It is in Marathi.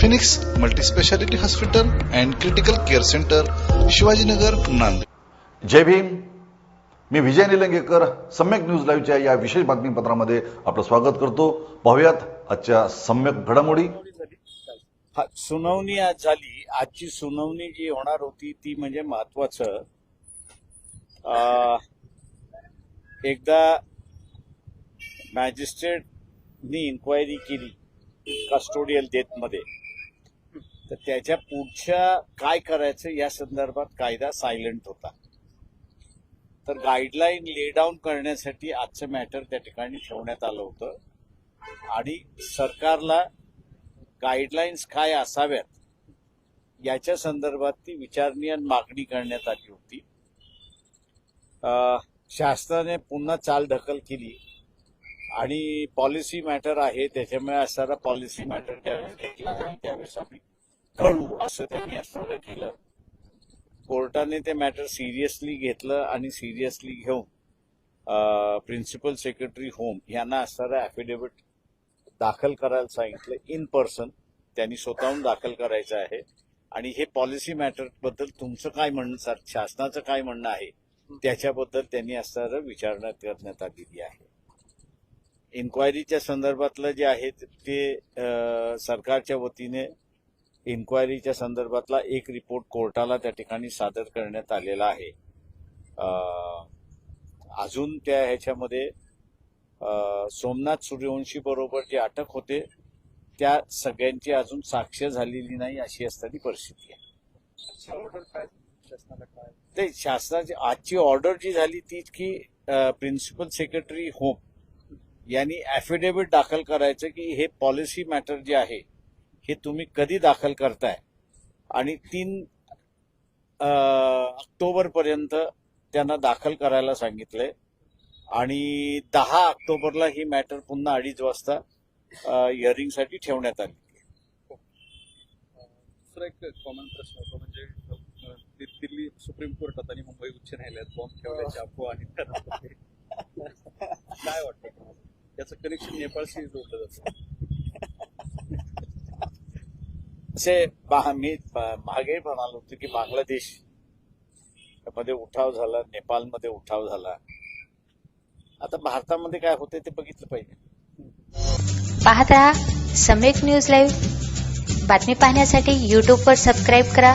Phoenix multispeciality hospital and critical care centre Shivajinagar Nanded. जय भीम. मी विजय निलंगेकर सम्यक न्यूज लाईव्हच्या या विशेष बातमीपत्रामध्ये आपलं स्वागत करतो. पाहुयात आजच्या सम्यक घडामोडी. हा, सुनावणी आज झाली. आजची सुनावणी जी होणार होती ती म्हणजे महत्वाचं. अं, एकदा मॅजिस्ट्रेटनी इन्क्वायरी केली कस्टोडियल डेथमध्ये. तर त्याच्या पुढच्या काय करायचं या संदर्भात कायदा सायलेंट होता. तर गाईडलाईन लेडाऊन करण्यासाठी आजचं मॅटर त्या ठिकाणी ठेवण्यात आलं होतं. आणि सरकारला गाईडलाईन्स काय असाव्यात याच्या संदर्भात ती विचारणी आणि मागणी करण्यात आली होती. शासनाने पुन्हा चालढकल केली. आणि पॉलिसी मॅटर आहे त्याच्यामुळे असणारा पॉलिसी मॅटर त्यावेळेस घेतला आणि त्यावेळेस आम्ही कळू असं त्यांनी असं केलं कोर्टाने ते मॅटर सिरियसली घेतलं आणि सिरियसली घेऊन प्रिन्सिपल सेक्रेटरी होम यांना असणारा ॲफिडेव्हिट दाखल करायला सांगितलं इन पर्सन त्यांनी स्वतःहून दाखल करायचं आहे. आणि हे पॉलिसी मॅटरबद्दल तुमचं काय म्हणणं सर शासनाचं काय म्हणणं आहे त्याच्याबद्दल त्यांनी असणारं विचारणा करण्यात आलेली आहे. इन्क्वायरीच्या संदर्भातलं जे आहे ते सरकारच्या वतीने इन्क्वायरीच्या संदर्भातला एक रिपोर्ट कोर्टाला त्या ठिकाणी सादर करण्यात आलेला आहे. अजून त्या ह्याच्यामध्ये सोमनाथ सूर्यवंशी बरोबर जे अटक होते त्या सगळ्यांची अजून साक्ष झालेली नाही अशी असताना परिस्थिती आहे. ते शासनाची आजची ऑर्डर जी झाली ती की प्रिन्सिपल सेक्रेटरी होम यांनी ॲफिडेव्हिट दाखल करायचं की हे पॉलिसी मॅटर जे आहे हे तुम्ही कधी दाखल करताय? आणि तीन ऑक्टोबरपर्यंत त्यांना दाखल करायला सांगितलंय. आणि दहा ऑक्टोबरला ही मॅटर पुन्हा अडीच वाजता हिअरिंगसाठी ठेवण्यात आली. दुसरा एक कॉमन प्रश्न होतो म्हणजे दिल्ली सुप्रीम कोर्टात आणि मुंबई उच्च न्यायालयात बॉम्ब ठेवल्याची अफवा आणि काय वाटतं? तुम्हाला याचं कनेक्शन नेपाळशी जोडलं जातं असे बा- मी मागे म्हणालो होतो की बांगलादेशमध्ये उठाव झाला नेपाळमध्ये उठाव झाला. आता भारतामध्ये काय होते ते बघितलं पाहिजे. पाहत रहा सम्यक न्यूज लाईव्ह बातमी पाहण्यासाठी यूट्यूबवर सबस्क्राईब करा.